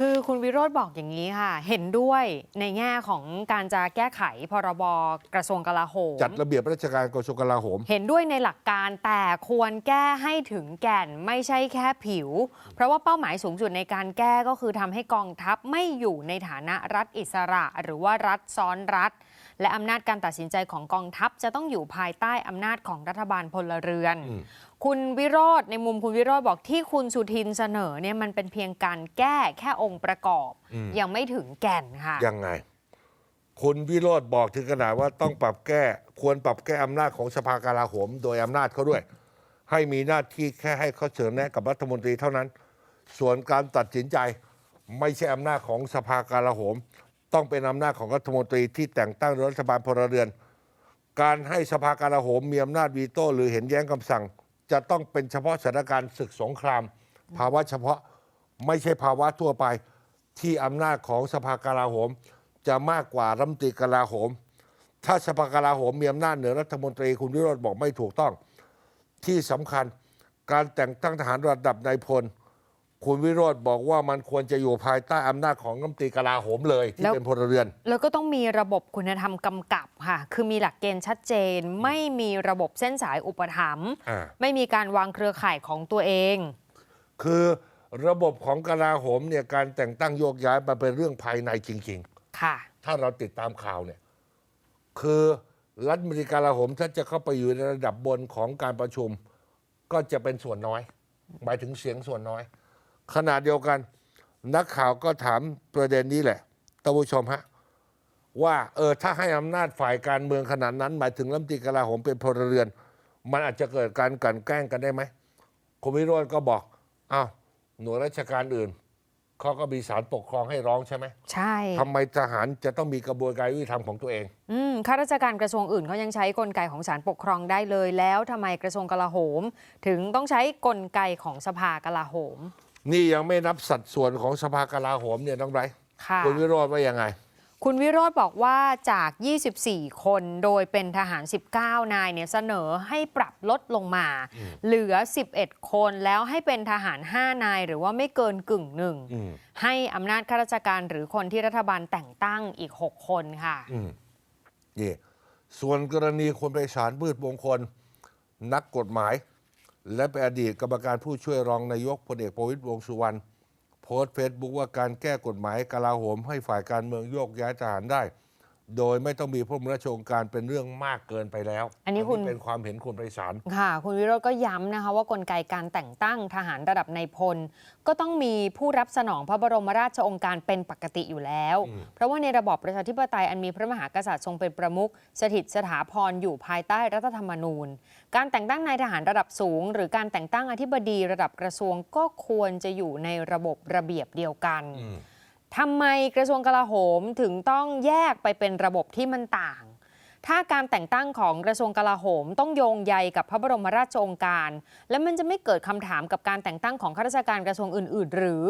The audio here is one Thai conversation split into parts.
คือคุณวิโรธบอกอย่างนี้ค่ะ เห็นด้วยในแง่ของการจะแก้ไขพรบกระทรวงกลาโหม จัดระเบียบราชการกระทรวงกลาโหม เห็นด้วยในหลักการแต่ควรแก้ให้ถึงแก่นไม่ใช่แค่ผิว เพราะว่าเป้าหมายสูงสุดในการแก้ก็คือทำให้กองทัพไม่อยู่ในฐานะรัฐอิสระ หรือว่ารัฐซ้อนรัฐ และอำนาจการตัดสินใจของกองทัพจะต้องอยู่ภายใต้อำนาจของรัฐบาลพลเรือนอืม คุณวิโรธในมุมคุณวิโรธบอกที่คุณสุทินเสนอเนี่ยมันเป็นเพียงการแก้แค่องค์ประกอบอืมยังไม่ถึงแก่นค่ะ ยังไง คุณวิโรธบอกถึงขนาดว่าต้องปรับแก้ ควรปรับแก้อำนาจของสภากลาโหม โดยอำนาจเขาด้วย ให้มีหน้าที่แค่ให้เขาเสนอแนะกับรัฐมนตรีเท่านั้น ส่วนการตัดสินใจไม่ใช่อำนาจของสภากลาโหม ต้องเป็นอำนาจของรัฐมนตรีที่แต่งตั้งโดยรัฐบาลพลเรือน การให้สภากลาโหมมีอำนาจวีโต้หรือเห็นแย้งคำสั่ง จะต้องเป็นเฉพาะสถานการณ์ศึกสงคราม ภาวะเฉพาะไม่ใช่ภาวะทั่วไปที่อำนาจของสภากลาโหม จะมากกว่ารัฐมนตรีกลาโหม ถ้าสภากลาโหมมีอำนาจเหนือรัฐมนตรีคุณวิโรธบอกไม่ถูกต้อง ที่สำคัญการแต่งตั้งทหารระดับนายพล คุณวิโรธบอกว่ามันควรจะอยู่ภายใต้อำนาจของรัฐมนตรีกลาโหมเลยที่แล้ว เป็นพลเรือน แล้วก็ต้องมีระบบคุณธรรมกำกับค่ะ คือมีหลักเกณฑ์ชัดเจน ไม่มีระบบเส้นสายอุปถัมภ์อ่า ไม่มีการวางเครือข่ายของตัวเอง คือระบบของกลาโหมเนี่ยการแต่งตั้งโยกย้ายมันเป็นเรื่องภายในจริงๆค่ะถ้าเราติดตามข่าวเนี่ยคือรัฐมนตรีกลาโหมถ้าจะเข้าไปอยู่ในระดับบนของการประชุม ก็จะเป็นส่วนน้อย หมายถึงเสียงส่วนน้อย ขณะเดียวกัน นักข่าวก็ถามประเด็นนี้แหละท่านผู้ชมฮะว่าเออถ้าให้อำนาจฝ่ายการเมืองขนาดนั้น หมายถึงรัฐมนตรีกลาโหมเป็นพลเรือน มันอาจจะเกิดการกลันแกล้งกันได้ไหมคุณวิโรจน์ก็บอกอ้าวหน่วยราชการอื่นเขาก็มีสารปกครองให้ร้องใช่ไหมใช่ทำไมทหารจะต้องมีกระบวนการยุติธรรมของตัวเอง อืมข้าราชการกระทรวงอื่นเขายังใช้กลไกของศาลปกครองได้เลยแล้วทำไมกระทรวงกลาโหม ถึงต้องใช้กลไกของสภากลาโหม นี่ยังไม่นับสัดส่วนของสภากลาโหมเนี่ยน้องไบรท์ค่ะ คุณวิโรธว่ายังไง คุณวิโรธบอกว่าจาก 24 คนโดยเป็นทหาร 19 นายเนี่ยเสนอให้ปรับลดลงมาเหลือ 11 คนแล้วให้เป็นทหาร 5 นาย หรือว่าไม่เกินกึ่งหนึ่ง อืมให้อำนาจข้าราชการหรือคนที่รัฐบาลแต่งตั้งอีก 6 คนค่ะ อืมนี่ส่วนกรณีคนไปสารพืชมงคล นักกฎหมาย และเป็นอดีตกรรมการผู้ช่วยรองนายกพลเอกประวิตรวงสุวรรณโพสต์เฟซบุ๊กว่าการแก้กฎหมายกลาโหมให้ฝ่ายการเมืองโยกย้ายทหารได้ โดยไม่ต้องมีพระบรมราชโองการเป็นเรื่องมากเกินไปแล้วอันนี้คุณ เป็นความเห็นคุณไปสารค่ะ คุณวิโรจน์ก็ย้ำนะคะว่ากลไกการแต่งตั้งทหารระดับนายพล ก็ต้องมีผู้รับสนองพระบรมราชโองการเป็นปกติอยู่แล้วเพราะว่าในระบอบประชาธิปไตยอันมีพระมหากษัตริย์ทรงเป็นประมุขสถิตสถาพรอยู่ภายใต้รัฐธรรมนูญ การแต่งตั้งนายทหารระดับสูง หรือการแต่งตั้งอธิบดีระดับกระทรวงก็ควรจะอยู่ในระบบระเบียบเดียวกัน อืม ทำไมกระทรวงกลาโหมถึงต้องแยกไปเป็นระบบที่มันต่าง ถ้าการแต่งตั้งของกระทรวงกลาโหม ต้องโยงใยกับพระบรมราชโองการ แล้วมันจะไม่เกิดคำถามกับการแต่งตั้งของข้าราชการกระทรวงอื่น ๆ หรือ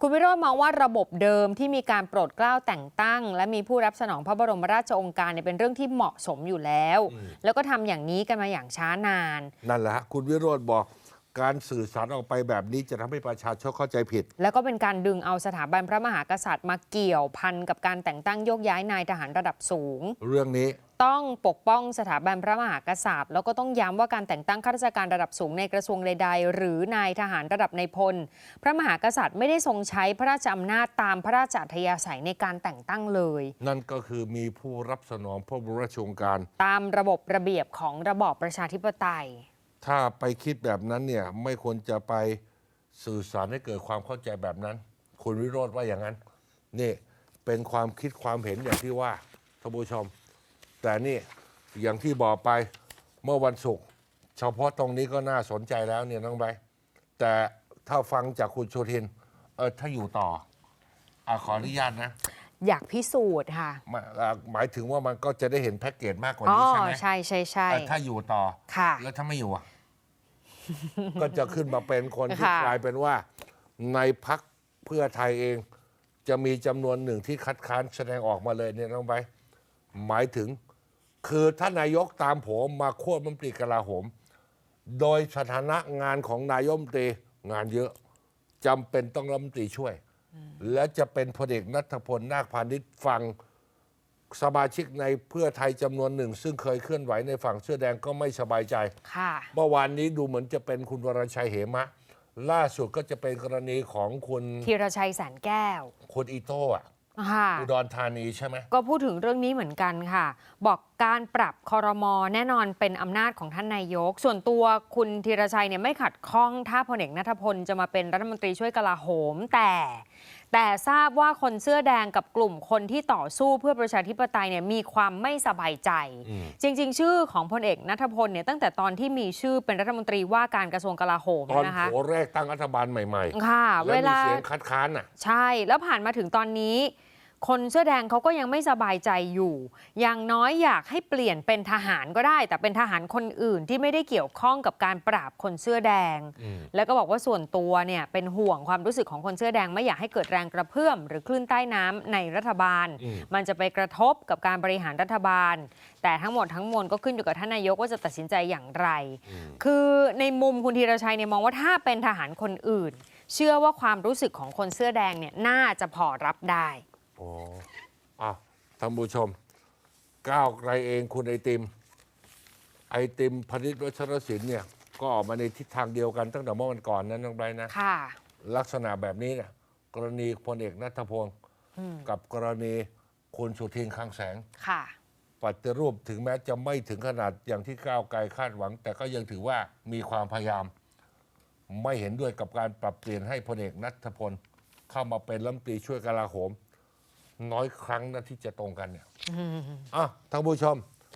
คุณวิโรจน์มองว่าระบบเดิมที่มีการโปรดเกล้าแต่งตั้ง และมีผู้รับสนองพระบรมราชโองการเนี่ยเป็นเรื่องที่เหมาะสมอยู่แล้ว แล้วก็ทำอย่างนี้กันมาอย่างช้านาน นั่นแหละฮะคุณวิโรธบอก การสื่อสารออกไปแบบนี้จะทำให้ประชาชนเข้าใจผิด แล้วก็เป็นการดึงเอาสถาบันพระมหากษัตริย์มาเกี่ยวพันกับการแต่งตั้งโยกย้ายนายทหารระดับสูง เรื่องนี้ ต้องปกป้องสถาบันพระมหากษัตริย์ แล้วก็ต้องย้ำว่าการแต่งตั้งข้าราชการระดับสูงในกระทรวงใดๆ หรือนายทหารระดับในายพล พระมหากษัตริย์ไม่ได้ทรงใช้พระราชอำนาจตามพระราชอัธยาศัยในการแต่งตั้งเลย นั่นก็คือมีผู้รับสนองพระบรมราชโองการ ตามระบบระเบียบของระบอบประชาธิปไตย ถ้าไปคิดแบบนั้นเนี่ยไม่ควรจะไปสื่อสารให้เกิดความเข้าใจแบบนั้น คุณวิโรธว่าอย่างนั้น นี่เป็นความคิดความเห็นอย่างที่ว่าท่านผู้ชม แต่นี่อย่างที่บอกไปเมื่อวันศุกร์เฉพาะตรงนี้ก็น่าสนใจแล้วเนี่ยน้องใบร์ทแต่ถ้าฟังจากคุณโชทินเออถ้าอยู่ต่ออะขออนุญาตนะ อยากพิสูจน์ค่ะหมายอ่าหมายถึงว่ามันก็จะได้เห็นแพ็กเกจมากกว่าอ๋อนี้ใช่ไหมใช่ใช่ใช่เออถ้าอยู่ต่อค่ะ แล้วถ้าไม่อยู่อะ ก็จะขึ้นมาเป็นคนที่ค่ะ กลายเป็นว่า ในพักเพื่อไทยเอง จะมีจำนวนหนึ่งที่คัดค้านแสดงออกมาเลยเนี่ยน้องไป หมายถึง คือท่านนายกตามผมมาควบรัฐมนตรีกลาโหม โดยสถานะงานของนายกรัฐมนตรีงานเยอะจำเป็นต้องรัฐมนตรีช่วย และจะเป็นพลเอกนัทพลนาคพาณิชย์ฟัง สมาชิกในเพื่อไทยจำนวนหนึ่ง ซึ่งเคยเคลื่อนไหวในฝั่งเสื้อแดงก็ไม่สบายใจ ค่ะ เมื่อวานนี้ดูเหมือนจะเป็นคุณวรชัยเหมะ ล่าสุดก็จะเป็นกรณีของคุณธีรชัยแสนแก้วคุณอีโต้อะค่ะ อุดรธานีใช่ไหม ก็พูดถึงเรื่องนี้เหมือนกันค่ะ บอกการปรับคอรมอแน่นอนเป็นอำนาจของท่านนายก ส่วนตัวคุณธีรชัยเนี่ยไม่ขัดข้องถ้าพลเอกนัทพลจะมาเป็นรัฐมนตรีช่วยกลาโหมแต่ แต่ทราบว่าคนเสื้อแดงกับกลุ่มคนที่ต่อสู้เพื่อประชาธิปไตยเนี่ยมีความไม่สบายใจอืมจริง ๆ ชื่อของพลเอกนัทพลเนี่ยตั้งแต่ตอนที่มีชื่อเป็นรัฐมนตรีว่าการกระทรวงกลาโหมตอนนะคะโผแรกตั้งรัฐบาลใหม่ค่ะๆแล้วเวมีลาเสียงคัดค้านอะ ใช่แล้วผ่านมาถึงตอนนี้ คนเสื้อแดงเขาก็ยังไม่สบายใจอยู่ อย่างน้อยอยากให้เปลี่ยนเป็นทหารก็ได้ แต่เป็นทหารคนอื่นที่ไม่ได้เกี่ยวข้องกับการปราบคนเสื้อแดงอืมแล้วก็บอกว่าส่วนตัวเนี่ยเป็นห่วงความรู้สึกของคนเสื้อแดงไม่อยากให้เกิดแรงกระเพื่อม หรือคลื่นใต้น้ำในรัฐบาลอืมมันจะไปกระทบกับการบริหารรัฐบาล แต่ทั้งหมดทั้งมวลก็ขึ้นอยู่กับท่านนายกว่าจะตัดสินใจอย่างไร คือในมุมคุณธีรชัยเนี่ยมองว่าถ้าเป็นทหารคนอื่น เชื่อว่าความรู้สึกของคนเสื้อแดงเนี่ยน่าจะพอรับได้ โอ้อะท่านผู้ชม ก้าวไกลเองคุณไอติม ไอติมพนิษฐ์วัชรศิลป์เนี่ย ก็ออกมาในทิศทางเดียวกันตั้งแต่เมื่อวันก่อนนั้นน้องไบรท์นะ ค่ะ ลักษณะแบบนี้เนี่ยกรณีพลเอกนัทพงศ์อืมกับกรณีคุณสุทินคลังแสง ค่ะ ปฏิรูปถึงแม้จะไม่ถึงขนาดอย่างที่ก้าวไกลคาดหวัง แต่ก็ยังถือว่ามีความพยายาม ไม่เห็นด้วยกับการปรับเปลี่ยนให้พลเอกนัทพลเข้ามาเป็นรัฐมนตรีช่วยกลาโหม น้อยครั้งนะที่จะตรงกันเนี่ยอะท่านผู้ชม